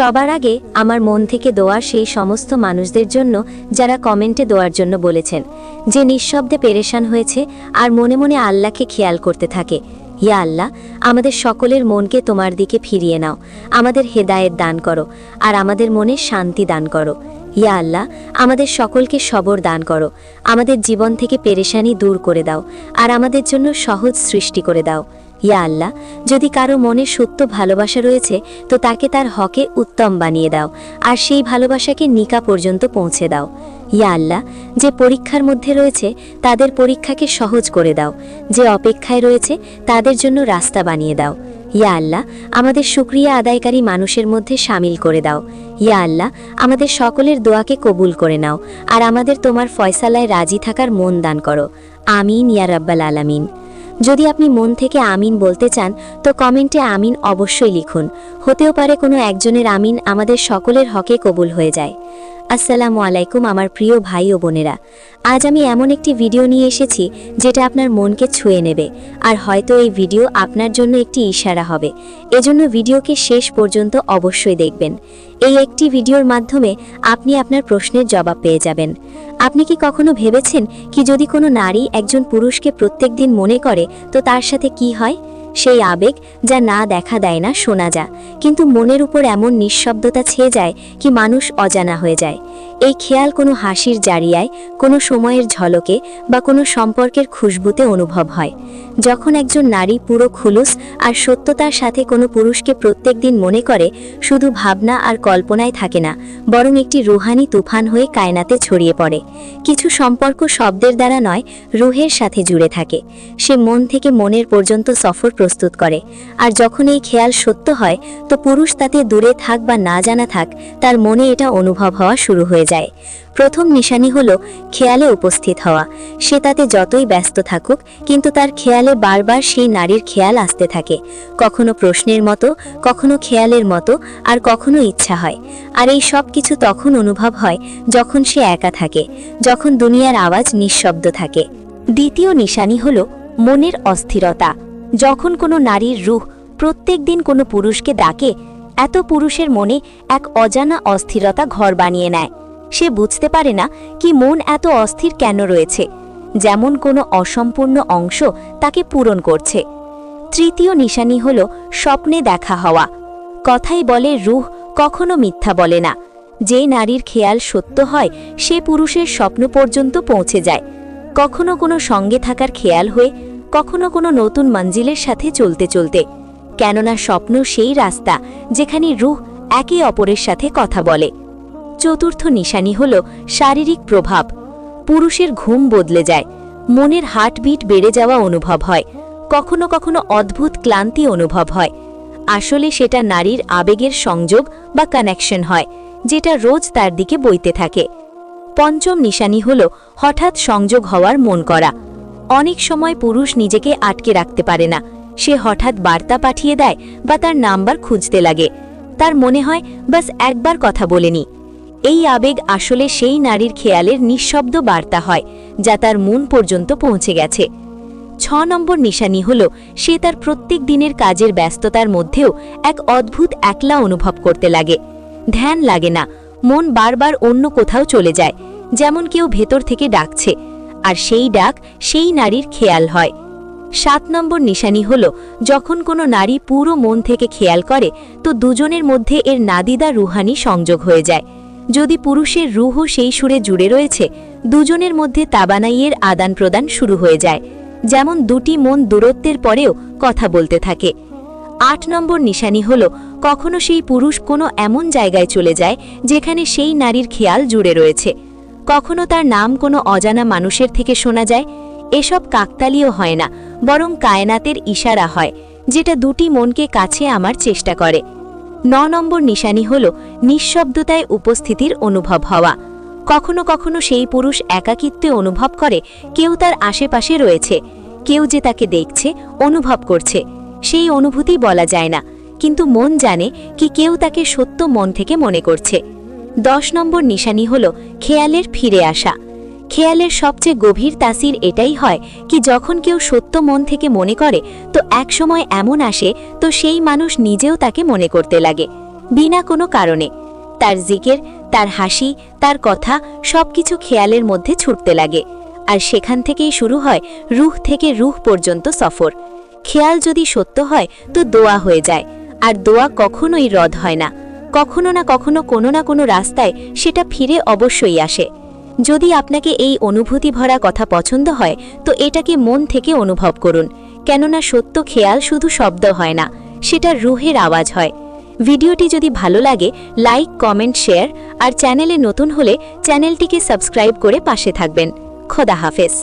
সবার আগে আমার মন থেকে দোয়া সেই সমস্ত মানুষদের জন্য যারা কমেন্টে দোয়ার জন্য বলেছেন। যে নিঃশব্দে পেরেশান হয়েছে আর মনে মনে আল্লাহকে খেয়াল করতে থাকে। ইয়া আল্লাহ, আমাদের সকলের মনকে তোমার দিকে ফিরিয়ে নাও। আমাদের হেদায়েত দান করো আর আমাদের মনে শান্তি দান করো। ইয়া আল্লাহ, আমাদের সকলকে সবর দান করো। আমাদের জীবন থেকে পেরেশানি দূর করে দাও আর আমাদের জন্য সহজ সৃষ্টি করে দাও। ইয়া আল্লাহ, যদি কারও মনে সত্য ভালোবাসা রয়েছে, তো তাকে তার হকে উত্তম বানিয়ে দাও, আর সেই ভালোবাসাকে নিকা পর্যন্ত পৌঁছে দাও। ইয়া আল্লাহ, যে পরীক্ষার মধ্যে রয়েছে, তাদের পরীক্ষাকে সহজ করে দাও, যে অপেক্ষায় রয়েছে, তাদের জন্য রাস্তা বানিয়ে দাও। ইয়া আল্লাহ, আমাদের সুক্রিয়া আদায়কারী মানুষের মধ্যে সামিল করে দাও। ইয়া আল্লাহ, আমাদের সকলের দোয়াকে কবুল করে নাও, আর আমাদের তোমার ফয়সালায় রাজি থাকার মন দান করো। আমিন ইয়া রাব্বাল আলামিন। যদি আপনি মন থেকে আমিন বলতে চান, তো কমেন্টে আমিন অবশ্যই লিখুন। হতেও পারে কোনো একজনের আমিন আমাদের সকলের হকে কবুল হয়ে যায়। আসসালামু আলাইকুম আমার প্রিয় ভাই ও বোনেরা। আজ আমি এমন একটি ভিডিও নিয়ে এসেছি, যেটা আপনার মনকে ছুঁয়ে নেবে, আর হয়তো এই ভিডিও আপনার জন্য একটি ইশারা হবে। এজন্য ভিডিওকে শেষ পর্যন্ত অবশ্যই দেখবেন। এই একটি ভিডিওর মাধ্যমে আপনি আপনার প্রশ্নের জবাব পেয়ে যাবেন। আপনি কি কখনো ভেবেছেন কি যদি কোনো নারী একজন পুরুষকে প্রত্যেক দিন মনে করে, তো তার সাথে কি হয়? সেই আবেগ যা না দেখা দেয় না শোনা যা কিন্তু মনের উপর এমন নিঃশব্দতা ছেয়ে যায় কি মানুষ অজানা হয়ে যায়। এই খেয়াল কোনো হাসির জারিয়ায়, কোনো সময়ের ঝলকে বা কোনো সম্পর্কের খুশবুতে অনুভব হয়। যখন একজন নারী পুরো খুলুস আর সত্যতার সাথে কোনো পুরুষকে প্রত্যেক দিন মনে করে, শুধু ভাবনা আর কল্পনায় থাকে না, বরং একটি রুহানি তুফান হয়ে কায়নাতে ছড়িয়ে পড়ে। কিছু সম্পর্ক শব্দের দ্বারা নয়, রুহের সাথে জুড়ে থাকে। সে মন থেকে মনের পর্যন্ত সফর প্রস্তুত করে। আর যখন এই খেয়াল সত্য হয়, তো পুরুষ তাতে দূরে থাক বা না জানা থাক, তার মনে এটা অনুভব হওয়া শুরু হয়ে যায়। প্রথম নিশানি হলো খেয়ালে উপস্থিত হওয়া। সে তাতে যতই ব্যস্ত থাকুক, কিন্তু তার খেয়ালে বারবার সেই নারীর খেয়াল আসতে থাকে। কখনো প্রশ্নের মতো, কখনো খেয়ালের মতো, আর কখনো ইচ্ছা হয়। আর এই সব কিছু তখন অনুভব হয় যখন সে একা থাকে, যখন দুনিয়ার আওয়াজ নিঃশব্দ থাকে। দ্বিতীয় নিশানি হল মনের অস্থিরতা। যখন কোনো নারীর রূহ প্রত্যেক দিন কোনো পুরুষকে ডাকে, এত পুরুষের মনে এক অজানা অস্থিরতা ঘর বানিয়ে নেয়। সে বুঝতে পারে না কি মন এত অস্থির কেন রয়েছে। যেমন কোনো অসম্পূর্ণ অংশ তাকে পূরণ করছে। তৃতীয় নিশানি হল স্বপ্নে দেখা হওয়া। কথাই বলে রুহ কখনো মিথ্যা বলে না। যে নারীর খেয়াল সত্য হয়, সে পুরুষের স্বপ্ন পর্যন্ত পৌঁছে যায়। কখনো কোনো সঙ্গে থাকার খেয়াল হয়ে, কখনো কোনো নতুন মঞ্জিলের সাথে চলতে চলতে। কেননা স্বপ্ন সেই রাস্তা, যেখানে রুহ একে অপরের সাথে কথা বলে। চতুর্থ নিশানি হল শারীরিক প্রভাব। পুরুষের ঘুম বদলে যায়, মনের হার্টবিট বেড়ে যাওয়া অনুভব হয়, কখনো কখনো অদ্ভুত ক্লান্তি অনুভব হয়। আসলে সেটা নারীর আবেগের সংযোগ বা কানেকশন হয়, যেটা রোজ তার দিকে বইতে থাকে। পঞ্চম নিশানি হল হঠাৎ সংযোগ হওয়ার মন করা। অনেক সময় পুরুষ নিজেকে আটকে রাখতে পারে না, সে হঠাৎ বার্তা পাঠিয়ে দেয় বা তার নাম্বার খুঁজতে লাগে। তার মনে হয়, বাস একবার কথা বলেনি এই আবেগ আসলে সেই নারীর খেয়ালের নিঃশব্দ বার্তা হয়, যা তার মন পর্যন্ত পৌঁছে গেছে। ছ নম্বর নিশানি হল, সে তার প্রত্যেক দিনের কাজের ব্যস্ততার মধ্যেও এক অদ্ভুত একলা অনুভব করতে লাগে। ধ্যান লাগে না, মন বারবার অন্য কোথাও চলে যায়, যেমন কেউ ভেতর থেকে ডাকছে, আর সেই ডাক সেই নারীর খেয়াল হয়। সাত নম্বর নিশানি হল, যখন কোনো নারী পুরো মন থেকে খেয়াল করে, তো দুজনের মধ্যে এর নাদিদা রুহানি সংযোগ হয়ে যায়। যদি পুরুষের রুহ সেই সুরে জুড়ে রয়েছে, দুজনের মধ্যে তাবানাইয়ের আদান প্রদান শুরু হয়ে যায়। যেমন দুটি মন দূরত্বের পরেও কথা বলতে থাকে। আট নম্বর নিশানি হল, কখনো সেই পুরুষ কোনো এমন জায়গায় চলে যায়, যেখানে সেই নারীর খেয়াল জুড়ে রয়েছে। কখনো তার নাম কোনো অজানা মানুষের থেকে শোনা যায়। এসব কাকতালীয় হয় না, বরং কায়নাতের ইশারা হয়, যেটা দুটি মনকে কাছে আমার চেষ্টা করে। ন নম্বর নিশানি হল নিঃশব্দতায় উপস্থিতির অনুভব হওয়া। কখনো কখনো সেই পুরুষ একাকিত্বে অনুভব করে কেউ তার আশেপাশে রয়েছে, কেউ যে তাকে দেখছে, অনুভব করছে। সেই অনুভূতি বলা যায় না, কিন্তু মন জানে কি কেউ তাকে সত্য মন থেকে মনে করছে। দশ নম্বর নিশানি হল খেয়ালের ফিরে আসা। খেয়ালের সবচেয়ে গভীর তাসির এটাই হয় কি যখন কেউ সত্য মন থেকে মনে করে, তো এক সময় এমন আসে, তো সেই মানুষ নিজেও তাকে মনে করতে লাগে, বিনা কোনো কারণে। তার জিকের, তার হাসি, তার কথা সবকিছু খেয়ালের মধ্যে ছুটতে লাগে, আর সেখান থেকেই শুরু হয় রুহ থেকে রুহ পর্যন্ত সফর। খেয়াল যদি সত্য হয়, তো দোয়া হয়ে যায়, আর দোয়া কখনোই রদ হয় না। কখনো না কখনো কোনো না কোনো রাস্তায় সেটা ফিরে অবশ্যই আসে। যদি আপনাকে এই অনুভূতি ভরা কথা পছন্দ হয়, তো এটাকে মন থেকে অনুভব করুন। কেননা সত্য খেয়াল শুধু শব্দ হয় না, সেটা রুহের আওয়াজ হয়। ভিডিওটি যদি ভালো লাগে, লাইক, কমেন্ট, শেয়ার আর চ্যানেলে নতুন হলে চ্যানেলটিকে সাবস্ক্রাইব করে পাশে থাকবেন। খোদা হাফেজ।